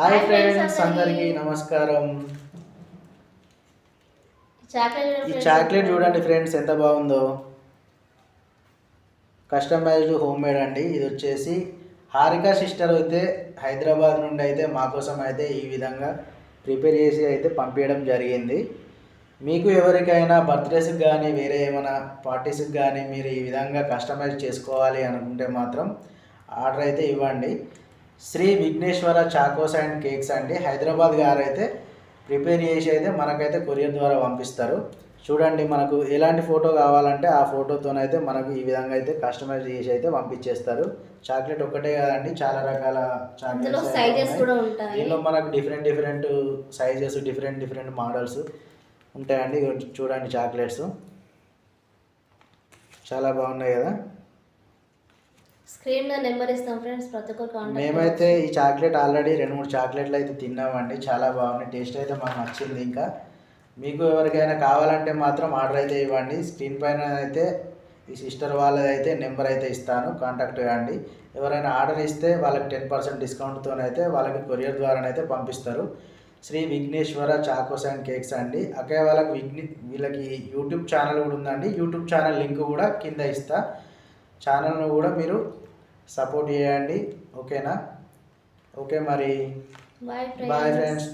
Hi friends అందరికీ. నమస్కారం. ఈ చాక్లెట్ చూడండి ఫ్రెండ్స్ ఎంత బాగుందో. కస్టమైజ్డ్ హోమ్ మేడ్ అండి. ఇది వచ్చేసి హారిక సిస్టర్ అయితే హైదరాబాద్ నుండి అయితే మా కోసం అయితే ఈ విధంగా ప్రిపేర్ చేసి అయితే పంపించడం జరిగింది. మీకు ఎవరికైనా బర్త్డేస్కి కానీ వేరే ఏమైనా పార్టీస్కి కానీ మీరు ఈ విధంగా కస్టమైజ్ చేసుకోవాలి అనుకుంటే మాత్రం ఆర్డర్ అయితే ఇవ్వండి. Sri Vighneshwara chocos and cakes అండి. హైదరాబాద్ గారు అయితే ప్రిపేర్ చేసి అయితే మనకైతే కొరియర్ ద్వారా పంపిస్తారు. చూడండి మనకు ఎలాంటి ఫోటో కావాలంటే ఆ ఫోటోతోనైతే మనకు ఈ విధంగా అయితే కస్టమైజ్ చేసి అయితే పంపించేస్తారు. చాక్లెట్ ఒక్కటే కాదండి చాలా రకాల చాక్లెట్స్ దీనిలో మనకు different different sizes different different models ఉంటాయండి. చూడండి చాక్లెట్స్. చాలా బాగున్నాయి కదా. స్క్రీన్ మీద నెంబర్ ఇస్తాం ఫ్రెండ్స్ ప్రతి ఒక్కరు కాంటాక్ట్ మేమైతే ఈ చాక్లెట్ ఆల్రెడీ రెండు మూడు చాక్లెట్లు అయితే తిన్నామండి చాలా బాగున్నాయి. టేస్ట్ అయితే మాకు నచ్చింది ఇంకా. మీకు ఎవరికైనా కావాలంటే మాత్రం ఆర్డర్ అయితే ఇవ్వండి. స్క్రీన్ పైన అయితే ఈ సిస్టర్ వాళ్ళది అయితే నెంబర్ అయితే ఇస్తాను కాంటాక్ట్ కాండి ఎవరైనా ఆర్డర్ ఇస్తే వాళ్ళకి టెన్ పర్సెంట్ డిస్కౌంట్తోనైతే వాళ్ళకి కొరియర్ ద్వారానైతే పంపిస్తారు. Sri Vighneshwara chocos and cakes అండి. అక్కడ వాళ్ళకి విఘ్ని వీళ్ళకి యూట్యూబ్ ఛానల్ కూడా ఉందండి. యూట్యూబ్ ఛానల్ లింక్ కూడా కింద ఇస్తా. ఛానల్ను కూడా మీరు సపోర్ట్ చేయండి. ఓకేనా? ఓకే మరి. Bye friends